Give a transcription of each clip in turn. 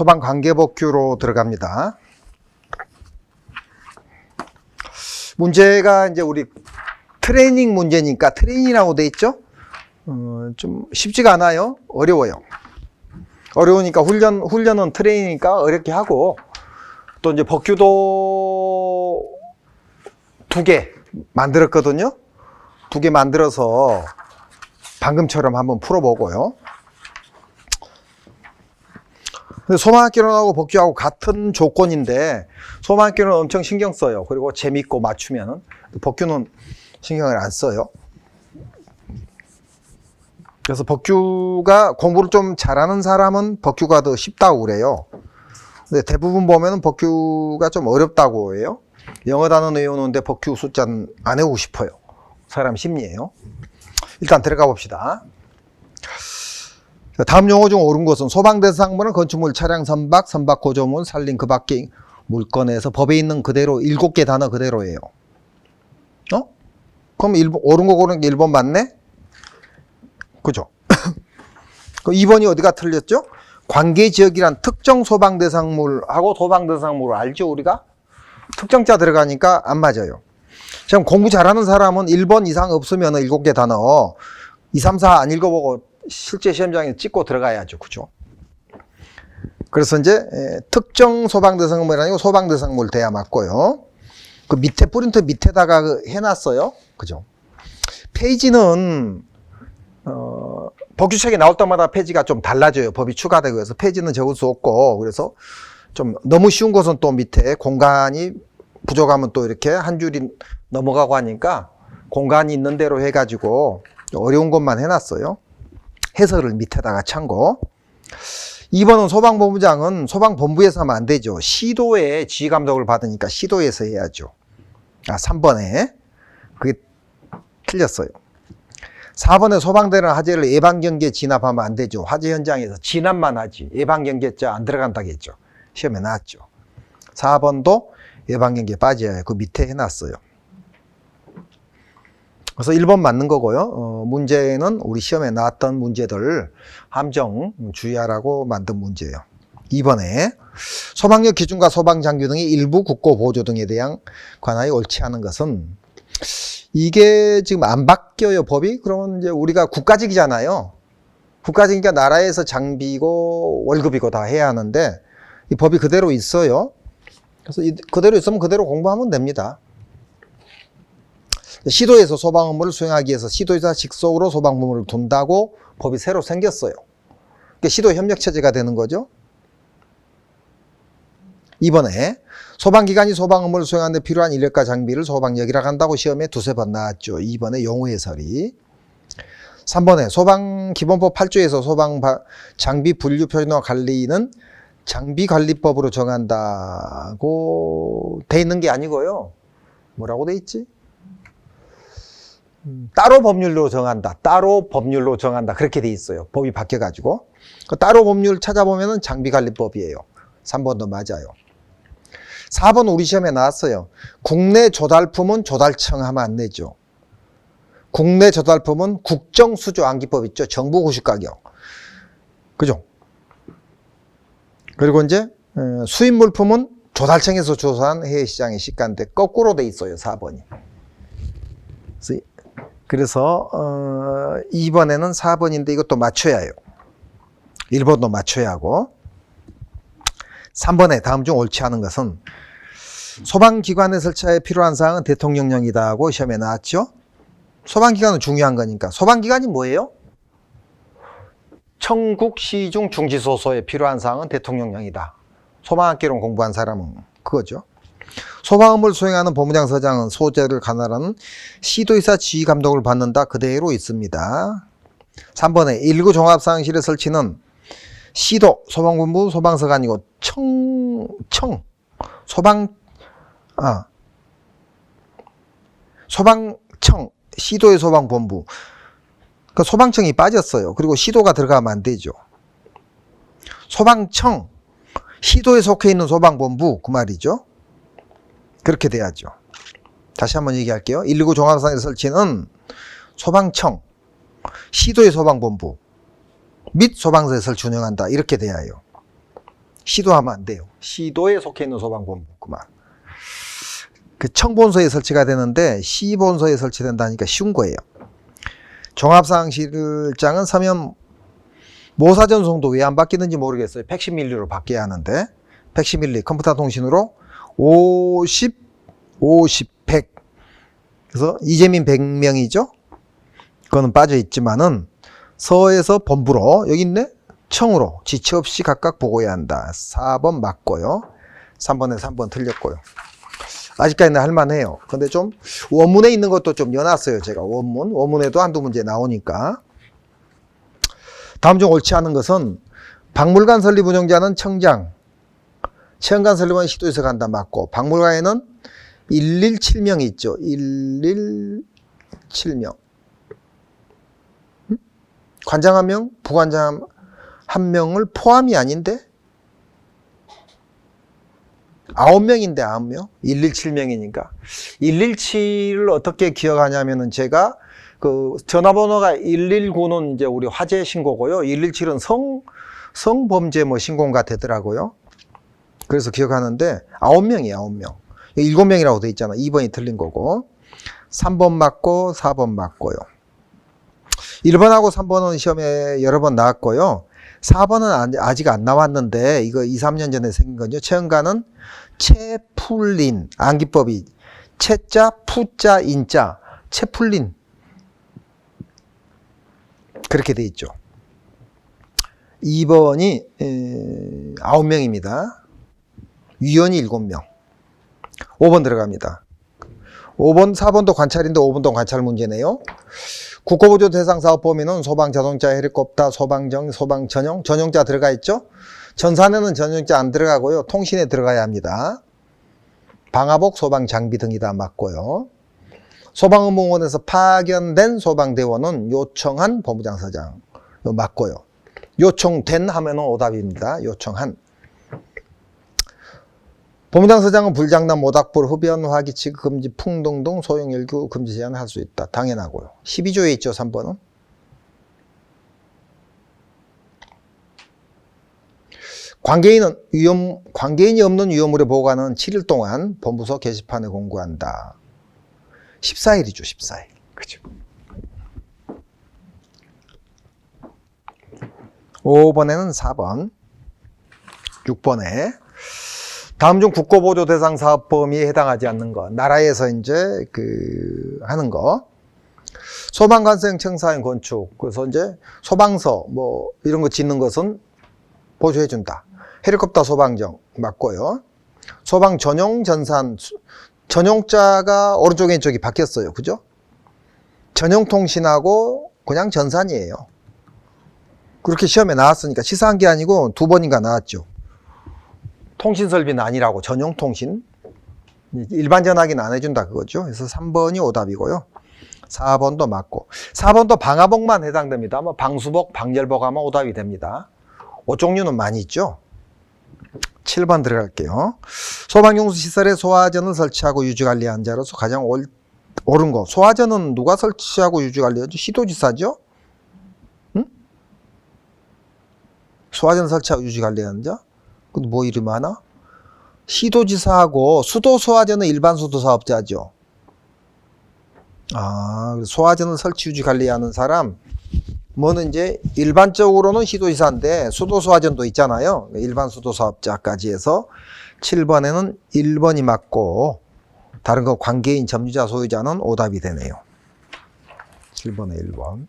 소방 관계법규로 들어갑니다. 문제가 이제 우리 트레이닝 문제니까 트레이닝이라고 돼 있죠? 어, 좀 쉽지가 않아요. 어려워요. 어려우니까 훈련, 훈련은 트레이닝이니까 어렵게 하고 또 이제 법규도 두 개 만들었거든요. 두 개 만들어서 방금처럼 한번 풀어보고요. 근데 소망학교론하고 법규하고 같은 조건인데 소망학교는 엄청 신경 써요. 그리고 재밌고 맞추면은 법규는 신경을 안 써요. 그래서 법규가 공부를 좀 잘하는 사람은 법규가 더 쉽다고 그래요. 근데 대부분 보면은 법규가 좀 어렵다고 해요. 영어 단어 외우는데 법규 숫자는 안 외우고 싶어요. 사람 심리예요. 일단 들어가 봅시다. 자, 다음 용어 중 옳은 것은 소방 대상물은 건축물, 차량, 선박, 선박 고조물, 살린 그 밖의 물건에서 법에 있는 그대로 일곱 개 단어 그대로예요. 어? 그럼 일본, 옳은 거 고르는 게 1번 맞네? 그죠? 그 2번이 어디가 틀렸죠? 관계 지역이란 특정 소방 대상물하고 소방 대상물을 알죠, 우리가? 특정자 들어가니까 안 맞아요. 지금 공부 잘하는 사람은 1번 이상 없으면 7개 단어 2, 3, 4 안 읽어보고 실제 시험장에 찍고 들어가야죠. 그죠? 그래서 이제 에, 특정 소방 대상물이 아니고 소방 대상물 돼야 맞고요. 그 밑에 프린트 밑에다가 그 해놨어요. 그죠? 페이지는 어, 법규책에 나올 때마다 페이지가 좀 달라져요. 법이 추가되고 해서 페이지는 적을 수 없고 그래서 좀 너무 쉬운 것은 또 밑에 공간이 부족하면 또 이렇게 한 줄이 넘어가고 하니까 공간이 있는 대로 해가지고 어려운 것만 해놨어요. 해설을 밑에다가 참고. 2번은 소방본부장은 소방본부에서 하면 안 되죠. 시도에 지휘감독을 받으니까 시도에서 해야죠. 아, 3번에. 그게 틀렸어요. 4번에 소방대는 화재를 예방경계에 진압하면 안 되죠. 화재 현장에서 진압만 하지. 예방경계자 안 들어간다겠죠. 시험에 나왔죠. 4번도 예방경계에 빠져야. 그 밑에 해놨어요. 그래서 1번 맞는 거고요. 어, 문제는 우리 시험에 나왔던 문제들 함정 주의하라고 만든 문제예요. 2번에 소방력 기준과 소방장교 등의 일부 국고 보조 등에 대한 관하여 옳지 않은 것은 이게 지금 안 바뀌어요, 법이? 그러면 이제 우리가 국가직이잖아요. 국가직이니까 나라에서 장비고 월급이고 다 해야 하는데 이 법이 그대로 있어요. 그래서 이- 그대로 있으면 그대로 공부하면 됩니다. 시도에서 소방 업무를 수행하기 위해서 시도에서 직속으로 소방 부문을 둔다고 법이 새로 생겼어요. 그게 시도 협력 체제가 되는 거죠. 이번에 소방기관이 소방 업무를 수행하는 데 필요한 인력과 장비를 소방력이라고 한다고 시험에 두세 번 나왔죠. 2번에 용어 해설이. 3번에 소방기본법 8조에서 소방 바- 장비 분류 표준화 관리는 장비관리법으로 정한다고 돼 있는 게 아니고요. 뭐라고 돼 있지? 음, 따로 법률로 정한다. 따로 법률로 정한다. 그렇게 돼 있어요. 법이 바뀌어가지고. 그 따로 법률 찾아보면은 장비관리법이에요. 3번도 맞아요. 4번 우리 시험에 나왔어요. 국내 조달품은 조달청 하면 안 되죠. 국내 조달품은 국정수조안기법 있죠. 정부 구식가격. 그죠? 그리고 이제 어, 수입 물품은 조달청에서 조사한 해외 시장의 시가인데 거꾸로 돼 있어요. 4번이. 그래서, 어, 2번에는 4번인데 이것도 맞춰야 해요. 1번도 맞춰야 하고 3번에 다음 중 옳지 않은 것은 소방기관에 설치하여 필요한 사항은 대통령령이다 하고 시험에 나왔죠. 소방기관은 중요한 거니까. 소방기관이 뭐예요? 청국 시중 중지소소에 필요한 사항은 대통령령이다. 소방학개론 공부한 사람은 그거죠. 소방업을 수행하는 본부장 서장은 소재를 관할하는 시도의사 지휘 감독을 받는다. 그대로 있습니다. 3번에 1구 종합상황실의 설치는 시도, 소방본부, 소방서가 아니고 청, 청, 소방, 아, 소방청, 시도의 소방본부. 그 소방청이 빠졌어요. 그리고 시도가 들어가면 안 되죠. 소방청, 시도에 속해 있는 소방본부, 그 말이죠. 그렇게 돼야죠. 다시 한번 얘기할게요. 119 종합상의 설치는 소방청, 시도의 소방본부 및 소방서에 설치 운영한다. 이렇게 돼야 해요. 시도하면 안 돼요. 시도에 속해 있는 소방본부 그만. 그 청본소에 설치가 되는데 시본소에 설치된다니까 쉬운 거예요. 종합상실장은 서면 모사 전송도 왜 안 바뀌는지 모르겠어요. 110밀리로 바뀌어야 하는데 110밀리 컴퓨터 통신으로 50, 50, 100 그래서 이재민 100명이죠. 그거는 빠져 있지만은 서에서 본부로 여기 있네. 청으로 지체 없이 각각 보고해야 한다. 4번 맞고요. 3번에 3번 틀렸고요. 아직까지는 할만해요. 근데 좀 원문에 있는 것도 좀 여놨어요. 제가 원문. 원문에도 한두 문제 나오니까. 다음 중 옳지 않은 것은 박물관 설립 운영자는 청장, 체험관 설립은 시도에서 간다 맞고 박물관에는 117명이 있죠. 117명. 관장 한 명, 부관장 한 명을 포함이 아닌데? 아홉 명인데 아홉 명? 117명이니까. 117을 어떻게 기억하냐면은 제가 그 전화번호가 119는 이제 우리 화재 신고고요. 117은 성, 성범죄 뭐 신고가 되더라고요. 그래서 기억하는데 아홉 명이에요, 아홉 명. 일곱 명이라고 돼 있잖아. 2번이 틀린 거고. 3번 맞고 4번 맞고요. 1번하고 3번은 시험에 여러 번 나왔고요. 4번은 아직 안 나왔는데 이거 2, 3년 전에 생긴 거죠. 체험가는 채풀린 암기법이 채자, 푸자, 인자, 채풀린 그렇게 돼 있죠. 2번이 9명입니다. 위원이 7명. 5번 들어갑니다. 5번, 4번도 관찰인데 5번도 관찰 문제네요. 국고보조 대상 사업 범위는 소방 자동차 헬리콥터 소방정 소방 전용 전용자 들어가 있죠. 전산에는 전용자 안 들어가고요. 통신에 들어가야 합니다. 방화복 소방 장비 등이 다 맞고요. 소방의무원에서 파견된 소방대원은 요청한 이거 맞고요. 요청된 하면은 오답입니다. 요청한. 본부장서장은 불장난, 모닥불, 흡연, 화기치 금지, 풍등 등 소형 일구 금지 제한을 할 수 있다. 당연하고요. 12조에 있죠, 3번은. 관계인은 위험, 관계인이 없는 위험물의 보관은 7일 동안 본부서 게시판에 공고한다. 14일이죠, 14일. 그죠. 5번에는 4번, 6번에 다음 중 국고보조 대상 사업 범위에 해당하지 않는 거. 나라에서 이제 그 하는 거. 소방관생 청사인 건축. 그래서 이제 소방서 뭐 이런 거 짓는 것은 보조해 준다. 헬리콥터 소방정 맞고요. 소방 전용 전산 전용자가 오른쪽에 쪽이 바뀌었어요. 그죠? 전용 통신하고 그냥 전산이에요. 그렇게 시험에 나왔으니까 시사한 게 아니고 두 번인가 나왔죠. 통신 설비는 아니라고 전용 통신 일반 전화기는 안 해준다 그거죠. 그래서 3번이 오답이고요. 4번도 맞고 4번도 방화복만 해당됩니다. 뭐 방수복, 방열복 하면 오답이 됩니다. 옷 종류는 많이 있죠. 7번 들어갈게요. 소방용수 시설에 소화전을 설치하고 유지관리한 자로서 가장 옳, 옳은 거. 소화전은 누가 설치하고 유지관리하죠? 시도지사죠? 응? 소화전 설치하고 유지관리하는 자? 뭐 이름 하나? 시도지사하고 수도 소화전은 일반 수도 사업자죠. 아, 소화전을 설치 유지 관리하는 사람, 뭐는 이제 일반적으로는 시도지사인데 수도 소화전도 있잖아요. 일반 수도 사업자까지 해서 7번에는 1번이 맞고 다른 거 관계인 점유자 소유자는 오답이 되네요. 7번에 1번.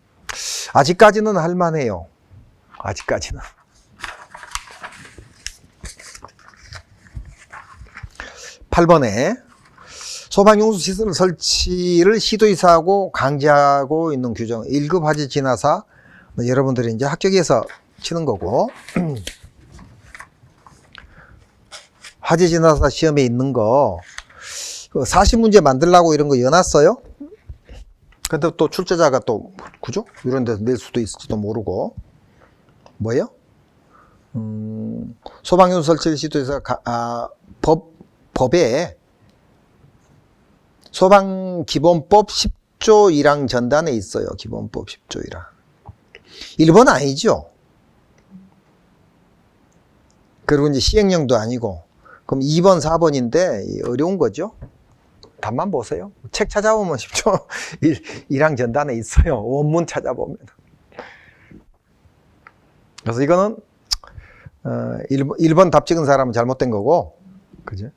아직까지는 할만해요. 아직까지는. 8번에 소방용수 시설 설치를 시도이사하고 강제하고 있는 규정 1급 화재 진화사 여러분들이 이제 합격해서 치는 거고 화재 진화사 시험에 있는 거 40문제 만들라고 이런 거 여놨어요. 근데 또 출제자가 또 그죠? 이런 데서 낼 수도 있을지도 모르고 뭐예요? 음, 소방용수 설치를 시도해서 가, 아, 법 법에 소방기본법 10조 1항 전단에 있어요. 기본법 10조 1항. 1번 아니죠? 그리고 이제 시행령도 아니고 그럼 2번, 4번인데 어려운 거죠. 답만 보세요. 책 찾아보면 쉽죠. 일, 일항 전단에 있어요. 원문 찾아보면. 그래서 이거는 어, 1번, 1번 답 찍은 사람은 잘못된 거고, 그죠?